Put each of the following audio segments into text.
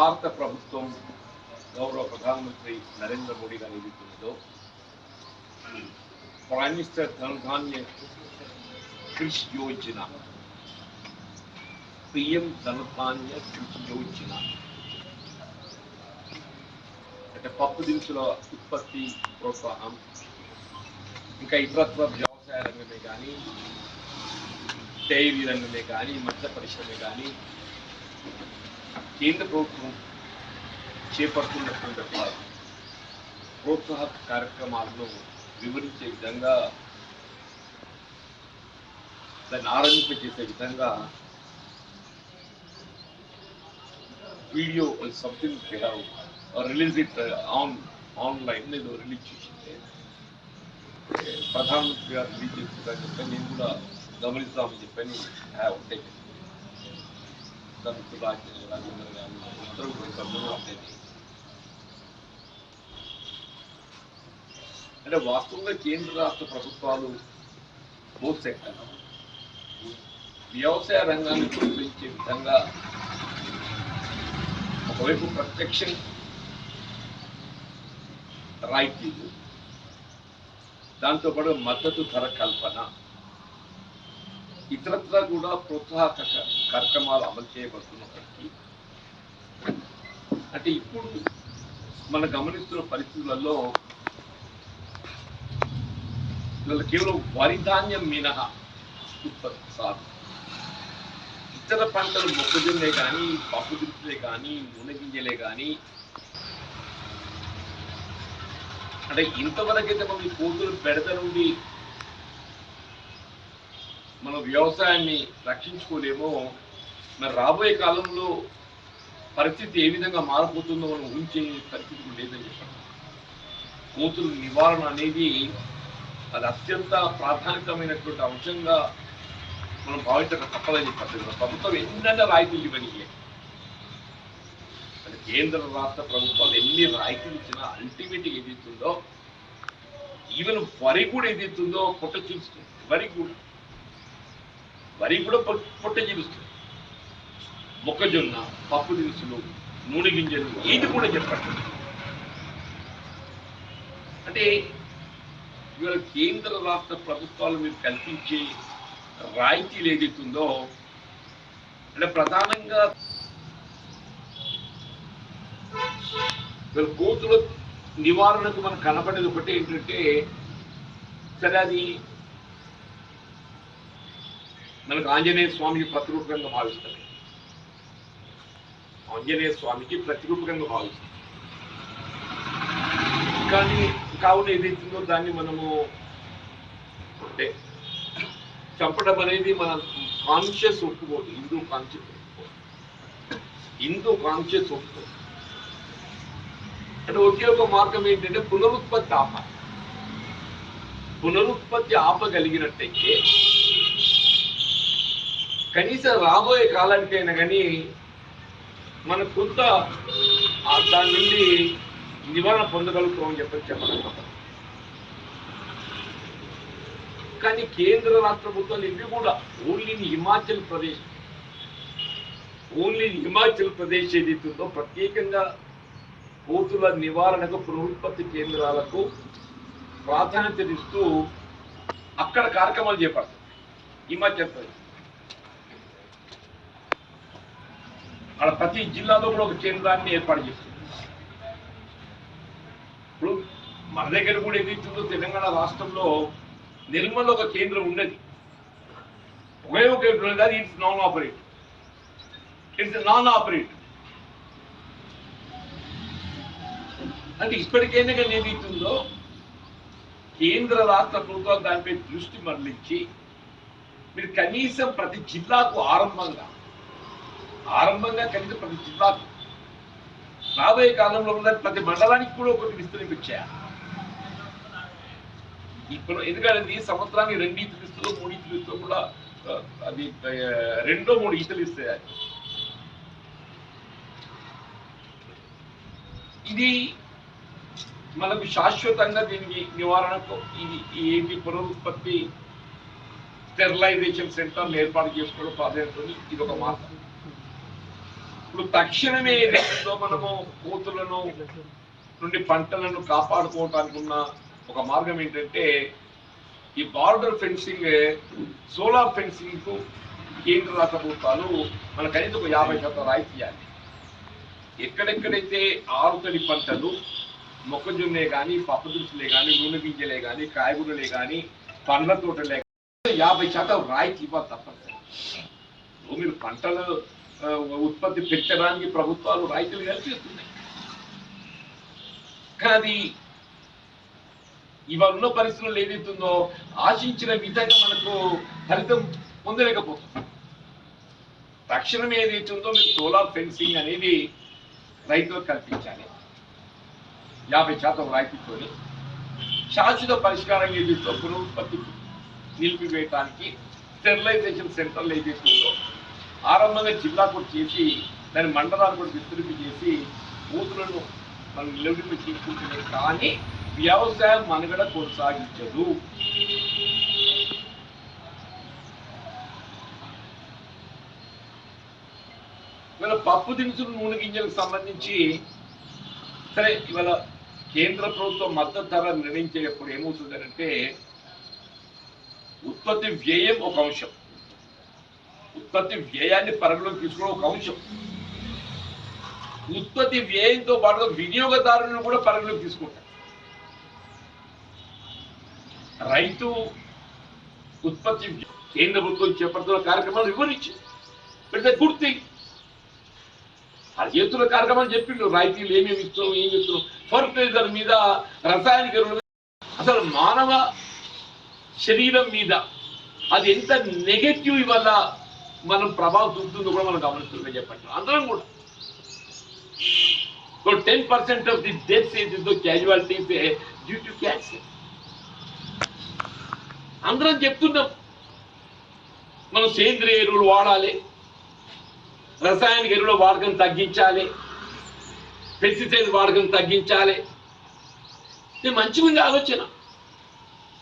భారత ప్రభుత్వం గౌరవ ప్రధానమంత్రి నరేంద్ర మోడీ గారు ఏదైతున్నదో ప్రైమ్ మినిస్టర్ ధనధాన్య కృషి యోజన పిఎం ధనధాన్య కృషి యోజన అంటే పప్పు దినుసుల ఉత్పత్తి ప్రోత్సాహం ఇంకా ఇతరత్వ వ్యవసాయ రంగమే కానీ డైరీ రంగమే కానీ మత్స్య పరిశ్రమే కానీ కేంద్ర ప్రభుత్వం చేపడుతున్నటువంటి ఒక ప్రోత్సాహ కార్యక్రమాలను వివరించే విధంగా దాన్ని ఆరంభింపజేసే విధంగా video something release it on online నేను రిలీజ్ చేసింది ప్రధానమంత్రి గారు రిలీజ్ చేసిందని చెప్పి నేను కూడా గమనిస్తామని చెప్పని హ్యావ్ టేకెన్ రాజేంద్ర గారు అందరూ కూడా సభ్యులు అంటే వాస్తవంగా కేంద్ర రాష్ట్ర ప్రభుత్వాలు బోత్ సెక్టర్ వ్యవసాయ రంగాన్ని ప్రోత్సహించే విధంగా ఒకవైపు ప్రత్యక్ష రాయితీలు దాంతోపాటు మద్దతు ధర కల్పన ఇతరత్ర కూడా ప్రోత్సాహక కార్యక్రమాలు అమలు చేయబడుతున్నప్పటికీ అంటే ఇప్పుడు మనం గమనిస్తున్న పరిస్థితులలో పిల్లలు కేవలం వరి ధాన్యం మినహా ఉత్పత్తి సాగు. ఇతర పంటలు మొక్కజొన్నే కానీ పప్పు దినుసులే కానీ నూనె గింజలే కానీ అంటే ఇంతవరకైతే మనం ఈ కోతులు పెడత నుండి వ్యవసాయాన్ని రక్షించుకోలేమో మరి రాబోయే కాలంలో పరిస్థితి ఏ విధంగా మారిపోతుందో మనం ఊహించే పరిస్థితి లేదని చెప్పారు కోతుల నివారణ అనేది అది అత్యంత ప్రాధాన్యతమైనటువంటి అంశంగా మనం భావించక తప్పదని చెప్పారు ప్రభుత్వం ఎన్నైనా రాయితీలు ఇవ్వనియే అది కేంద్ర రాష్ట్ర ప్రభుత్వాలు ఎన్ని రాయితీలు ఇచ్చినా అల్టిమేట్ ఏదైతుందో ఈవెన్ వరి కూడా ఏదైతుందో పొట్ట చూస్తుంది. వరి కూడా. వరి కూడా పొ- పొట్ట మొక్కజొన్న పప్పు దినుసులు నూనె గింజలు ఇది కూడా చెప్పండి. అంటే ఇవాళ కేంద్ర రాష్ట్ర ప్రభుత్వాలు మీరు కల్పించే రాయితీలు ఏదైతుందో అంటే ప్రధానంగా కోతుల నివారణకు మనకు కనపడేది ఒకటి ఏంటంటే సరే అది మనకు ఆంజనేయ స్వామికి ప్రతిరూపకంగా భావిస్తారు ఆంజనేయ స్వామికి ప్రతిరూపకంగా భావిస్తారు కానీ కావున ఏదైతుందో దాన్ని మనము అంటే చంపడం అనేది మన కాన్షియస్ ఒప్పుకోదు హిందూ కాన్షియస్ ఒప్పుకోదు. హిందూ కాన్షియస్ ఒప్పుకోదు. అంటే ఒకే ఒక మార్గం ఏంటంటే పునరుత్పత్తి ఆపాలి. పునరుత్పత్తి ఆపగలిగినట్టయితే కనీసం రాబోయే కాలానికైనా కానీ మనకు కొంత దాని నుండి నివారణ పొందగలుగుతామని చెప్పని చెప్పడం కానీ కేంద్ర రాష్ట్ర ప్రభుత్వాలు ఇవి కూడా ఓన్లీ హిమాచల్ ప్రదేశ్. ఓన్లీ హిమాచల్ ప్రదేశ్ ఏదైతుందో ప్రత్యేకంగా కోతుల నివారణకు పునరుత్పత్తి కేంద్రాలకు ప్రాధాన్యత ఇస్తూ అక్కడ కార్యక్రమాలు చేపడతారు హిమాచల్ ప్రదేశ్. అక్కడ ప్రతి జిల్లాలో కూడా ఒక కేంద్రాన్ని ఏర్పాటు చేస్తుంది. ఇప్పుడు మన దగ్గర కూడా ఏదైతుందో తెలంగాణ రాష్ట్రంలో నిర్మల్లో ఒక కేంద్రం ఉండేది. ఒకే ఒక కేంద్రం it's non operate it's non operate అంటే ఇప్పటికైనా కానీ ఏదైతుందో కేంద్ర రాష్ట్ర ప్రభుత్వాలు దానిపై దృష్టి మరలించి మీరు కనీసం ప్రతి జిల్లాకు ఆరంభంగా ఆరంభంగా కలిగిన ప్రతి జిల్లాకు రాబోయే కాలంలో ఉన్న ప్రతి మండలానికి కూడా ఒకటి విస్తరించారు ఇప్పుడు ఎందుకంటే ఈ సంవత్సరానికి రెండు ఈతలు ఇస్తుందో మూడు ఈతలు ఇస్తుందో కూడా అది రెండో మూడు ఈతలు ఇస్తాయి? ఇది మనకు శాశ్వతంగా దీనికి నివారణకు ఇది ఏంటి పునరుత్పత్తి స్టెరిలైజేషన్ సెంటర్లు ఏర్పాటు చేసుకోవడం ప్రాధాన్యత ఇది ఒక మార్గం. ఇప్పుడు తక్షణమే ఏదైతుందో మనము కోతులను నుండి పంటలను కాపాడుకోవటానికి ఉన్న ఒక మార్గం ఏంటంటే ఈ బార్డర్ ఫెన్సింగ్ సోలార్ ఫెన్సింగ్కు కేంద్ర రాష్ట్ర ప్రభుత్వాలు మన కనీసం ఒక యాభై శాతం రాయితీ ఇవ్వాలి. ఎక్కడెక్కడైతే ఆరుతడి పంటలు మొక్కజొన్నే కానీ పప్పు కానీ నూనె గింజలే కానీ కాయగూరలే కానీ పండ్ల తోటలే కానీ యాభై శాతం రాయితీ ఇవ్వాలి తప్పనిసరి మీరు పంటలు ఉత్పత్తి పెంచడానికి ప్రభుత్వాలు రాయితీలు కల్పిస్తున్నాయి కానీ ఇవాళ ఉన్న పరిస్థితుల్లో ఏదైతుందో ఆశించిన విధంగా మనకు ఫలితం పొందలేకపోతుంది. తక్షణం ఏదైతుందో మీరు సోలార్ ఫెన్సింగ్ అనేది రైతులకు కల్పించాలి. యాభై శాతం రాయితీతోని శాశ్వత పరిష్కారం ఏదైతే పునరుత్పత్తి నిలిపివేయటానికి స్టెరిలైజేషన్ సెంటర్లు ఏదైతుందో ఆరంభంగా జిల్లా కూడా చేసి దాని మండలాలు కూడా విస్తృతి చేసి ఊతులను మనం నిలవింపు తీసుకుంటున్నాయి కానీ వ్యవసాయం మనుగడ కొనసాగించదు. ఇవాళ పప్పు దినుసులు నూనె గింజలకు సంబంధించి సరే ఇవాళ కేంద్ర ప్రభుత్వం మద్దతు ధర నిర్ణయించేటప్పుడు ఏమవుతుందంటే ఉత్పత్తి వ్యయం ఒక అంశం. ఉత్పత్తి వ్యయాన్ని పరిగణలోకి తీసుకోవడం ఒక అంశం. ఉత్పత్తి వ్యయంతో పాటుగా వినియోగదారులను కూడా పరిగణలోకి తీసుకుంటారు రైతు ఉత్పత్తి కేంద్ర ప్రభుత్వం చేపడుతున్న కార్యక్రమాలు వివరించి పెడితే గుర్తి ఆ చేతుల కార్యక్రమాలు చెప్పిండు రైతులు ఏమేమి ఇస్తున్నాం ఏం చేస్తున్నాం ఫర్టిలైజర్ మీద రసాయనిక అసలు మానవ శరీరం మీద అది ఎంత నెగటివ్ వల్ల మనం ప్రభావం చూపుతుందో కూడా మనం గమనిస్తుందని చెప్పండి. అందరం కూడా. So ten percent of the deaths ఏదో క్యాజువాలిటీస్ డ్యూ టు క్యాన్సర్. అందరం చెప్తున్నాం. మనం సేంద్రియ ఎరువులు వాడాలి. రసాయనిక ఎరువుల వాడకం తగ్గించాలి. పెస్టిసైడ్ వాడకం తగ్గించాలి. ఇది మంచిగుంది ఆలోచన.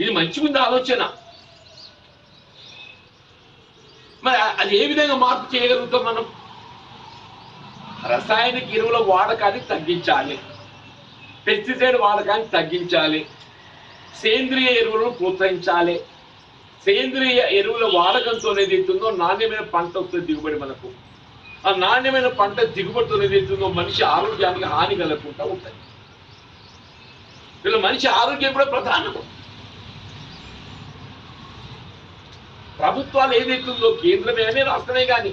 ఇది మంచిగా ఉంది ఆలోచన. మరి అది ఏ విధంగా మార్పు చేయగలుగుతాం మనం? రసాయనిక ఎరువుల వాడకాన్ని తగ్గించాలి. పెస్టిసైడ్ వాడకాన్ని తగ్గించాలి. సేంద్రియ ఎరువులను ప్రోత్సహించాలి. సేంద్రియ ఎరువుల వాడకంతో ఏదైతుందో నాణ్యమైన పంట వస్తుంది దిగుబడి మనకు. ఆ నాణ్యమైన పంట దిగుబడితో ఏదైతుందో మనిషి ఆరోగ్యానికి హాని కలగకుండా ఉంటుంది వీళ్ళ మనిషి ఆరోగ్యం కూడా ప్రధానం ప్రభుత్వాలు ఏదైతుందో కేంద్రమే అనే రాష్ట్రమే కానీ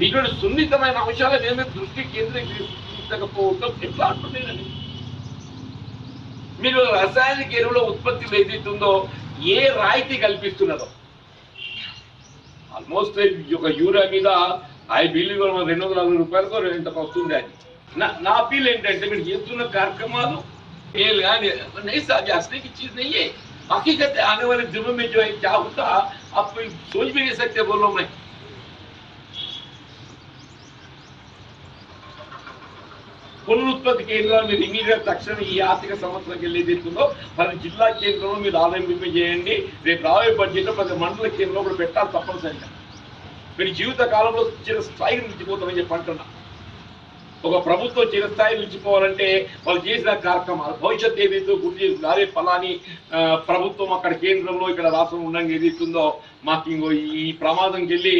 ఇటువంటి సున్నితమైన అంశాల మీద దృష్టి కేంద్రీకరించకపోవటం ఎట్లా అంటున్నానండి మీరు రసాయనిక ఎరువుల ఉత్పత్తి ఏదైతుందో ఏ రాయితీ కల్పిస్తున్నదో? ఆల్మోస్ట్ ఒక యూరియా మీద ఐ బిల్లు రెండు వందల అరవై రూపాయలకు ఇంత వస్తుండే అది. నా నా ఏంటంటే మీరు చేస్తున్న కార్యక్రమాలు కానీ నైస్ అది అసలు చీజ్ నెయ్యే. हकीकत है आने वाले दिनों में जो है क्या होता आप कोई सोच भी नहीं सकते बोलो मैं పునరుత్పత్తి కేంద్రాలు మీరు ఇమీడియట్ తక్షణం ఈ ఆర్థిక సంవత్సరంకి వెళ్ళేదిస్తుందో ప్రతి జిల్లా కేంద్రంలో మీరు ఆదాయం చేయండి రేపు రాబోయే బడ్జెట్ ప్రతి మండల కేంద్రంలో కూడా పెట్టాలి తప్పనిసరిగా మీరు జీవిత కాలంలో చిరస్థాయికి నిలిచిపోతామని చెప్పి అంటున్నా ఒక ప్రభుత్వం చిరస్థాయి నిలిచిపోవాలంటే వాళ్ళు చేసిన కార్యక్రమాలు భవిష్యత్ ఏదైతే గుర్తు చేస్తుంది అరే ఫలాని ప్రభుత్వం అక్కడ కేంద్రంలో ఇక్కడ రాష్ట్రం ఉండగా ఏదైతుందో మాకు ఇంకో ఈ ప్రమాదంకి వెళ్ళి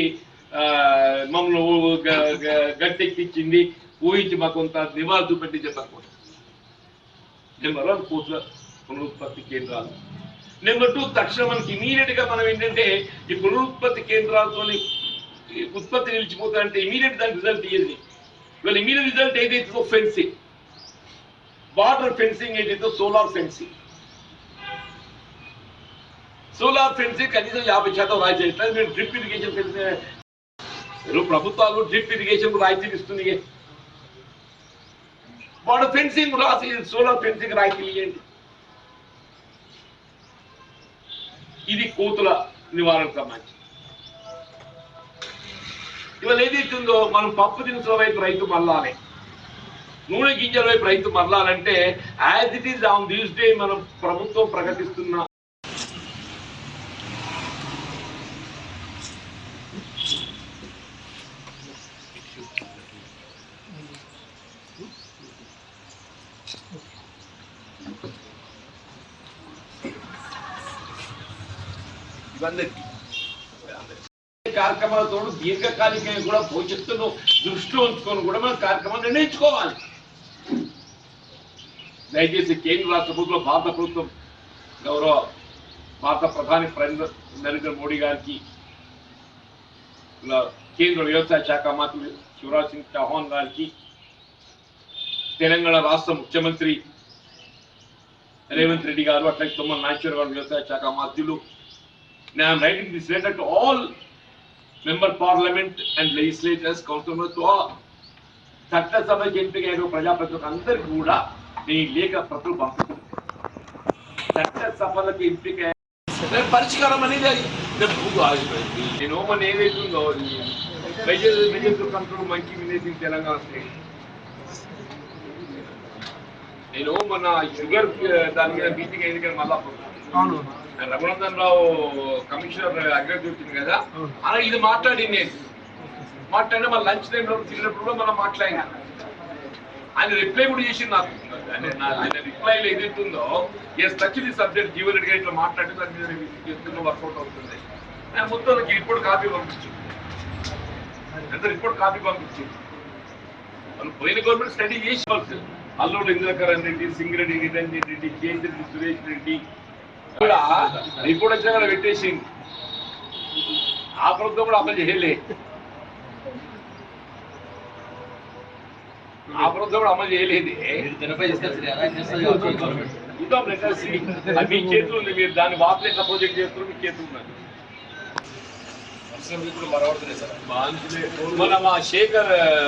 ఆ, మమ్మల్ని గట్టెక్కించింది ఊహించి మాకు కొంత నివాళి చూపెట్టి చెప్పనుకోండి నెంబర్ వన్ కోట్ల పునరుత్పత్తి కేంద్రాలు. నెంబర్ టూ తక్షణం మనకి ఇమీడియట్గా మనం ఏంటంటే ఈ పునరుత్పత్తి కేంద్రాలతోని ఈ ఉత్పత్తి నిలిచిపోతారంటే ఇమీడియట్ దానికి రిజల్ట్ ఇయ్యండి ఇవాళ ఇమీడియట్ రిజల్ట్ ఏదైతుందో ఫెన్సింగ్ వాటర్ ఫెన్సింగ్ ఏదైతే సోలార్ ఫెన్సింగ్ సోలార్ ఫెన్సింగ్ కనీసం యాభై శాతం రాజేస్తారు మీరు డ్రిప్ ఇరిగేషన్ ఫెన్సింగ్ ప్రభుత్వాలు డ్రిప్ ఇరిగేషన్ రాయితీలు ఇస్తుంది వాడు ఫెన్సింగ్ రాసి సోలార్ ఫెన్సింగ్ రాయితీలు ఇవ్వండి ఇది కోతుల నివారణకు సంబంధించి ఇవాళ ఏదైతుందో మనం పప్పు దినుసుల వైపు రైతు మళ్ళాలి నూనె గింజల వైపు రైతు మరలాలంటే as it is on this day మనం ప్రభుత్వం ప్రకటిస్తున్న ఇవన్నీ కార్యక్రమాలతో దీర్ఘకాలికంగా కూడా భవిష్యత్తును దృష్టిలో ఉంచుకొని కూడా మనం కార్యక్రమాలు నిర్ణయించుకోవాలి. దయచేసి కేంద్ర రాష్ట్ర ప్రభుత్వం భారత ప్రభుత్వం గౌరవ భారత ప్రధాని ప్రైమ్ నరేంద్ర మోడీ గారికి ఇలా కేంద్ర వ్యవసాయ శాఖ మంత్రి శివరాజ్ సింగ్ చౌహాన్ గారికి తెలంగాణ రాష్ట్ర ముఖ్యమంత్రి రేవంత్ రెడ్డి గారు అట్లాగే తుమ్మల నాగేశ్వర గారు వ్యవసాయ శాఖ మంత్రులు. నేను writing this letter to all member parliament and legislators council to all చట్టసభకి ఎంపిక అయిన ప్రజాప్రతినిధులకు అందరికీ కూడా నేను లేఖ ప్రతులు పంపిస్తున్నాను చట్టసభలకు ఎంపిక అయిన- పరిష్కారం అనేది అది రేపు ముందు ఆగిపోయింది నేను మన ఏదైతుందో మెజర్ మెజర్ కంట్రోల్ మంచి వినేసింది తెలంగాణ స్టేట్ నేను మొన్న షుగర్ దాని మీద మీటింగ్ అయింది కానీ మళ్ళా అవును రఘునందన్ రావు కమిషనర్ అగ్రజ్ వచ్చింది కదా. అలా ఇది మాట్లాడి నేను. మాట్లాడిన మన లంచ్ టైంలో తిరిగినప్పుడు కూడా మనం మాట్లాడినా. ఆయన రిప్లై కూడా చేసి నాకు. ఆయన రిప్లైలో ఏదైతుందో as touch the subject Jeevan Reddy garu ఇట్లా మాట్లాడి దాని మీద చేస్తున్న వర్కౌట్ అవుతుంది. మొత్తం రిపోర్ట్ కాపీ పంపించు ఎంత రిపోర్ట్ కాపీ పంపించు వాళ్ళు పోయిన గవర్నమెంట్ స్టడీ చేసి అల్లూరు ఇంద్రకరణ్ రెడ్డి సింగిరెడ్డి నిరంజన్ రెడ్డి కేంద్ర రెడ్డి సురేష్ రెడ్డి కూడా రిపోర్ట్ వచ్చినా కూడా పెట్టేసి ఆ ప్రభుత్వం కూడా అమలు చేయలే. ఆ ప్రభుత్వం కూడా అమలు చేయలేదు. చూద్దాం లెటర్స్ మీ చేతులు ఉంది మీరు దాన్ని వాపస్ ఎట్లా ప్రాజెక్ట్ చేస్తారు మీ చేతులు ఉన్నది. మన మా శేఖర్